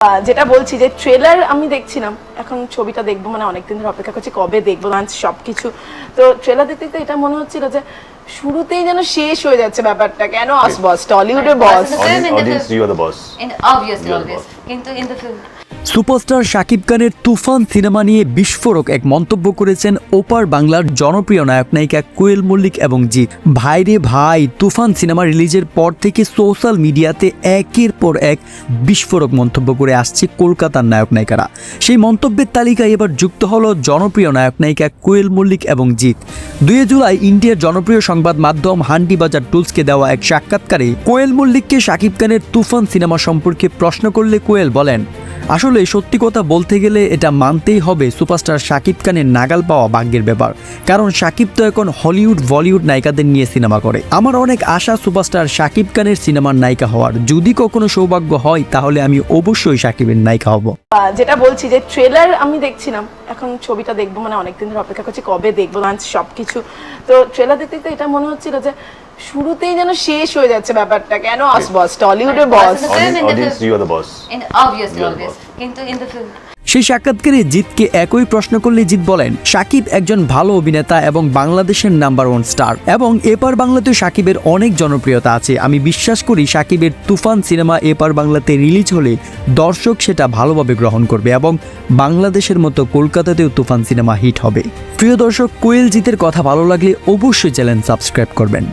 আহ, যেটা বলছি যে ট্রেলার আমি দেখছিলাম এখন ছবিটা দেখব মানে অনেকদিন ধরে অপেক্ষা করছি কবে দেখব লাঞ্চ সব কিছু তো ট্রেলার দেখতে দেখতে এটা মনে হচ্ছিল যে শুরুতেই যেন শেষ হয়ে যাচ্ছে ব্যাপারটা। কেন আস বস টলিউডের বস you কিন্তু the film. সুপারস্টার শাকিব খানের তুফান সিনেমা নিয়ে বিস্ফোরক এক মন্তব্য করেছেন ওপার বাংলার জনপ্রিয় নায়ক নায়িকা কোয়েল মল্লিক এবং জিৎ। ভাইরে ভাই, তুফান সিনেমা রিলিজের পর থেকে সোশ্যাল মিডিয়াতে একের পর এক বিস্ফোরক মন্তব্য করে আসছে কলকাতার নায়ক নায়িকারা। সেই মন্তব্যের তালিকায় এবার যুক্ত হল জনপ্রিয় নায়ক নায়িকা কোয়েল মল্লিক এবং জিৎ। দুই জুলাই ইন্ডিয়ার জনপ্রিয় সংবাদ মাধ্যম হান্ডি বাজার টুলসকে দেওয়া এক সাক্ষাৎকারে কোয়েল মল্লিককে শাকিব খানের তুফান সিনেমা সম্পর্কে প্রশ্ন করলে কোয়েল বলেন, আসলে সত্যি কথা বলতে গেলে এটা মানতেই হবে সুপারস্টার শাকিব খানের নাগাল পাওয়া ভাগ্যের ব্যাপার। কারণ শাকিব তো এখন হলিউড, বলিউড নায়িকাদের নিয়ে সিনেমা করে। আমার অনেক আশা সুপারস্টার শাকিব খানের সিনেমার নায়িকা হওয়ার। যদি কখনো সৌভাগ্য হয়, তাহলে আমি অবশ্যই শাকিবের নায়িকা হব। যেটা বলছি যে ট্রেলার আমি দেখছিলাম। এখন ছবিটা দেখব মানে অনেকদিন ধরে অপেক্ষা করছি কবে দেখব লাঞ্চ সব কিছু তো ট্রেলার দেখতে দেখতে এটা মনে হচ্ছিল যে শুরুতেই যেন শেষ হয়ে যাচ্ছে ব্যাপারটা। কেন আস বস টলিউডের বস obviously, You are the obviously. কিন্তু in the film. সেই সাক্ষাৎকারে জিতকে একই প্রশ্ন করলে জিত বলেন সাকিব একজন ভালো অভিনেতা এবং বাংলাদেশের নাম্বার ওয়ান স্টার এবং এপার বাংলাতে সাকিবের অনেক জনপ্রিয়তা আছে। আমি বিশ্বাস করি সাকিবের তুফান সিনেমা এপার বাংলাতে রিলিজ হলে দর্শক সেটা ভালোভাবে গ্রহণ করবে এবং বাংলাদেশের মতো কলকাতাতেও তুফান সিনেমা হিট হবে। প্রিয় দর্শক কোয়েল জিতের কথা ভালো লাগলে অবশ্যই চ্যানেল সাবস্ক্রাইব করবেন।